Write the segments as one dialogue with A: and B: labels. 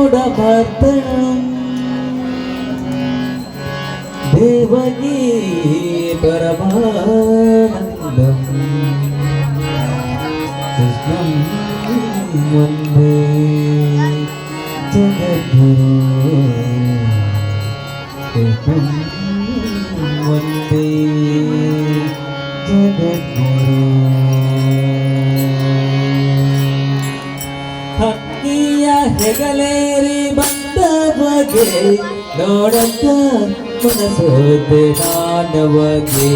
A: കംസചാരോടഭദ്രണം ദേവകീ പരമാനന്ദം കൃഷ്ണം വന്ദേ ജഗദ്ഗുരു കൃഷ്ണം ಹೆಗಲೇರಿ ಬಂದ ಬಗೆ ನೋಡತ್ತ ಮನಸೋದೆ ನಾನವಗೆ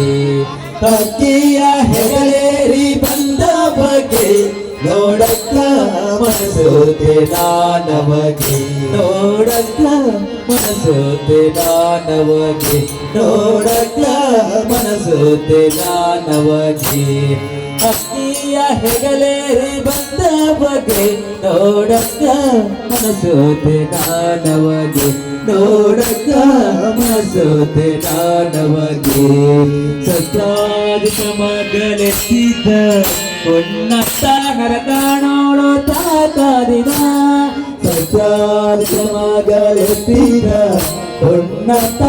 A: ಹಕ್ಕಿಯ ಹೆಗಲೇರಿ ಬಂದ ಬಗೆ ನೋಡಕ್ಕ ಮನಸೋದೆ ನಾನವಗೆ ನೋಡಕ್ಕ ಮನಸೋದೆ ನಾನವಗೆ ನೋಡಕ್ಕ ಮನಸೋದೆ ನಾನವಗೆ ಹಕ್ಕಿಯ ಹೆಗಲೇರಿ ಬಂದ ಬಗೆ ನೋಡಕ್ಕ ಮನಸೋತೆ ನಾನವಗೆ ನೋಡಕ್ಕ ಮನಸೋತೆ ನಾನವಗೆ. ಸತ್ತಾದ ಮಗಲೆತ್ತಿದ್ದ ಹೊನ್ನತ್ತ ನರಕ ತಾತಾದಿನ. ಸತ್ತಾದ ಸತ್ಯಾದಿ ಮಗಲೆತ್ತಿದ್ದ ಹೊನ್ನತ್ತ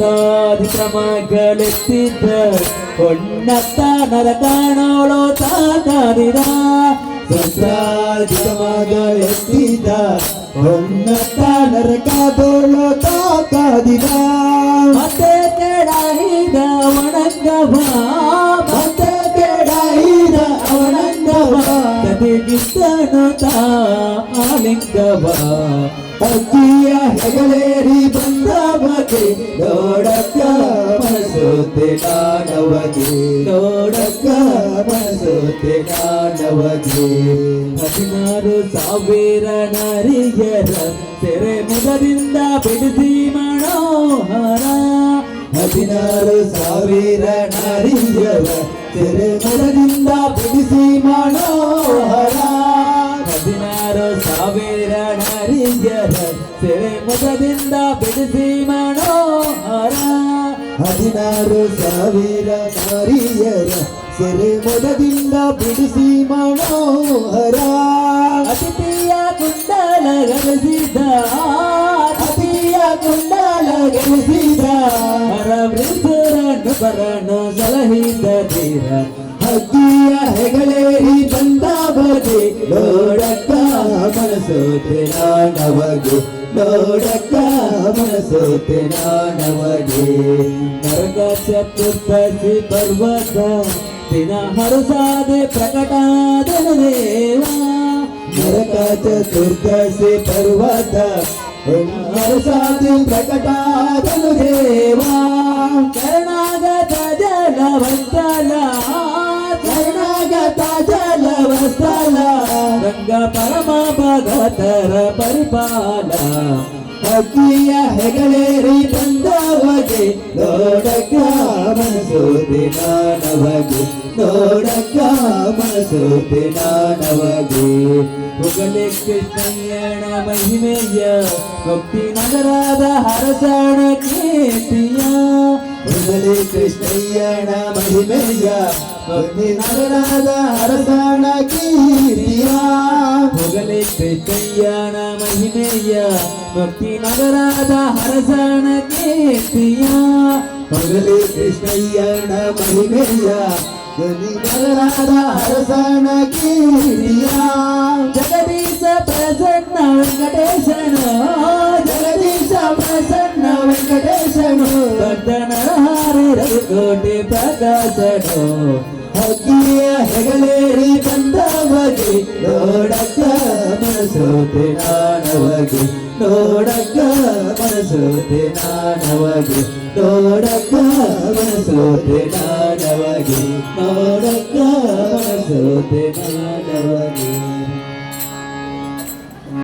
A: ಸತ್ರಾಧಿಕ್ರಮಗಳೆತ್ತಿದ್ದ ಹೊನ್ನತ್ತ ನರಕ ನೋಡೋ ತಾಕಾದಿನ ಸತ್ರಾಧಿಕ್ರಮಗಳೆತ್ತಿದ್ದ ಹೊನ್ನತ್ತ ನರ ಕಾದೋಳು ತಾತಾದಿದ. ಮತ್ತೆ ಕೆಡಾಯಿದ ಒಣಂಗವ ಕತೆಗಿತ್ತನು ತಾ ಆಲಿಂಗವ ಅಕ್ಕಿಯ ಹೆಗಲೇರಿ ಬಂದ ಬಗೆ ನೋಡಕ್ಕ ಮನಸೋತೆ ನಾನವಗೆ ನೋಡಕ್ಕ ಮನಸೋತೆ ನಾನವಗೆ ಹದಿನಾರು ಸಾವಿರ ನರಿಯರ ಸೆರೆ ಮುಖದಿಂದ ಬಿಡಿಸಿ ಮನೋಹರ ಹದಿನಾರು ಸಾವಿರ ನಾರಿಯರ ಸೆರೆ ಮುಖದಿಂದ ಬಿಡಿಸಿ ಮನೋಹರ ಸೆರೆ ಮುಖದಿಂದ ಬಿಡಿಸಿ ಮನೋಹರ ಹದಿನಾರು ಸಾವಿರ ನಾರಿಯರ ಸೆರೆ ಮೊದದಿಂದ ಬಿಡಿಸಿ ಮನೋಹರ ಅತಿಥಿಯ ಕುಂಡಲ ಗಮನಿಸಿದ ಅತಿಯ ಕುಂಡಲ ಗಮನಿಸಿದ ಹರ ವೃದ್ಧರನ್ನು ಬರನು ಸಲಹಿದ ತೀರ ಹಕ್ಕಿಯ ಹೆಗಲೇರಿ ಬಂದ ಬಗೆ ನೋಡಕ್ಕ ಮನಸೋತೆ ನಾನವಗೆ ನೋಡಕ್ಕ ಮನಸೋತೆ ನಾನವಗೆ ನರಕ ಚತುರ್ದಶಿ ಪರ್ವತ ದಿನ ಹರಸಾದೆ ಪ್ರಕಟಾದನ ದೇವ ನರಕ ಚತುರ್ದಶಿ ಪರ್ವತ ಹರಸಾದೆ ಪ್ರಕಟಾದನು ದೇವ ಶರಣಾಗತ ಜಲವಂತಲ ಶರಣಾಗತ ರಂಗ ಪರಮ ಭಗತರ ಪರಿಪಾಲ. ಅಕ್ಕಿಯ ಹೆಗಲೇರಿ ಬಂದವಗೆ, ನೋಡಕ್ಕ ಮನಸೋತಿ ನಾನವಗೆ ನೋಡಕ್ಕ ಮನಸೋತಿ ನಾನವಗೆ ಹೊಗಲೆ ಕೃಷ್ಣಯ್ಯನ ಮಹಿಮೆಯ, ಭಕ್ತಿ ನಗರದ ಹರಸಣ ಕೀರ್ತಿಯ. ಹೊಗಲೆ ಕೃಷ್ಣಯ್ಯನ ಮಹಿಮೆಯ ಭಕ್ತಿ ನಗರದ ಹರಸಣ ಕೀರ್ತಿಯ ಹೊಗಲೆ ಕೃಷ್ಣಯ್ಯನ ಮಹಿಮೆಯ ಭಕ್ತಿ ನಗರದ ಹರಸಣ ಕೀರ್ತಿಯ ಹೊಗಲೆ ಕೃಷ್ಣಯ್ಯನ ಮಹಿಮೆಯ ಧ್ವನಿ ನಗರದ ಹರಸಣ ಕೀರ್ತಿಯ ಜಗದೀಶ ಪ್ರಸನ್ನ ವೆಂಕಟೇಶನ ಜಗದೀಶ ಪ್ರಸನ್ನ ವೆಂಕಟೇಶನು ದೊಡ್ಡ ನರಹಾರಿ ರವಿಕೋಟೆ ಪ್ರಕಾಶನು ಹಕ್ಕಿಯ ಹೆಗಲೇರಿ ಬಂದವಗೆ ನೋಡಕ್ಕ ಮನಸೋತೆ ನಾನವಗೆ ನೋಡಕ್ಕ ಮನಸೋತೆ ನಾನವಗೆ ನೋಡಕ್ಕ ಮನಸೋತೆ ನಾನವಗೆ ನೋಡಕ್ಕ ಮನಸೋತೆ ನಾನವಗೆ